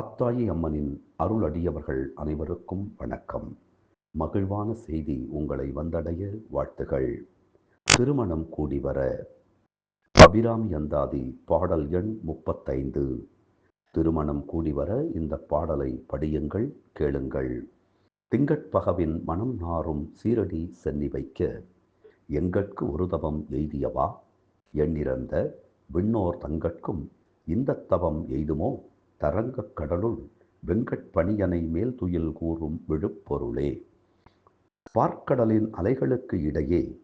காத்தாயி அம்மனின் அருளடியவர்கள் அனைவருக்கும் வணக்கம். மகிழ்வான செய்தி உங்களை வந்தடைய வாழ்த்துகள். திருமணம் கூடி வர. அபிராமி அந்தாதி பாடல் எண் முப்பத்தைந்து. திருமணம் கூடி வர இந்த பாடலை படியுங்கள் கேளுங்கள். திங்கட்பகவின் மனம் நாரும் சீரடி சென்னி வைக்க எங்கட்கு ஒரு தவம் எய்தியவா? எண்ணிறந்த விண்ணோர் தங்கட்கும் இந்த தவம் எய்துமோ? தரங்கக் கடலுள் வெங்கட்பணியனை மேல் துயில் கூறும் விழுப்பொருளே. பார்க்கடலின் அலைகளுக்கு இடையே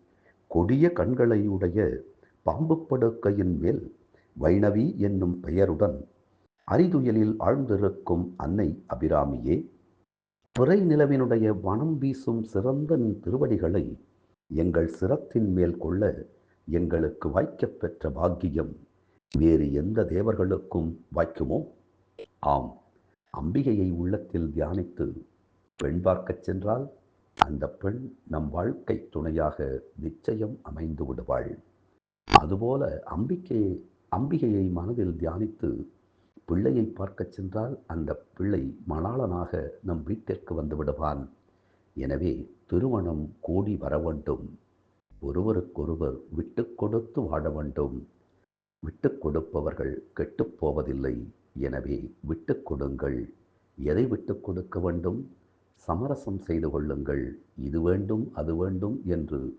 கொடிய கண்களையுடைய பாம்பு படுக்கையின் மேல் வைணவி என்னும் பெயருடன் அரிதுயலில் ஆழ்ந்திருக்கும் அன்னை அபிராமியே பிறை நிலவினுடைய வனம் வீசும் சிறந்த திருவடிகளை எங்கள் சிரத்தின் மேல் கொள்ள எங்களுக்கு வாய்க்கப் பெற்ற பாக்கியம். வேறு எந்த தேவர்களுக்கும் வாய்க்குமோ? ஆம். அம்பிகையை உள்ளத்தில் தியானித்து பெண் பார்க்கச் சென்றால் அந்த பெண் நம் வாழ்க்கை துணையாக நிச்சயம் அமைந்து விடுவாள். அதுபோல அம்பிகை அம்பிகையை மனதில் தியானித்து பிள்ளையை பார்க்கச் சென்றால் அந்த பிள்ளை மணாளனாக நம் வீட்டிற்கு வந்து விடுவான். எனவே திருமணம் கூடி வர வேண்டும். ஒருவருக்கொருவர் விட்டு கொடுத்து வாழ வேண்டும். விட்டு கொடுப்பவர்கள் கெட்டுப் போவதில்லை. எனவே விட்டு கொடுங்கள். எதை விட்டு கொடுக்க வேண்டும்? சமரசம் செய்து கொள்ளுங்கள். இது வேண்டும் அது வேண்டும் என்று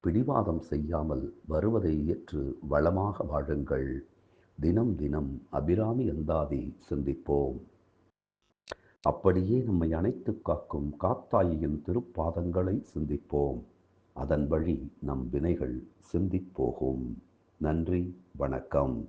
பிடிவாதம் செய்யாமல் வருவதை ஏற்று வளமாக வாழுங்கள். தினம் தினம் அபிராமி அந்தாதி சிந்திப்போம். அப்படியே நம்மை அணைத்து காக்கும் காத்தாயின் திருப்பாதங்களை சிந்திப்போம். அதன் வழி நம் வினைகள் சிந்திப்போகும். நன்றி வணக்கம்.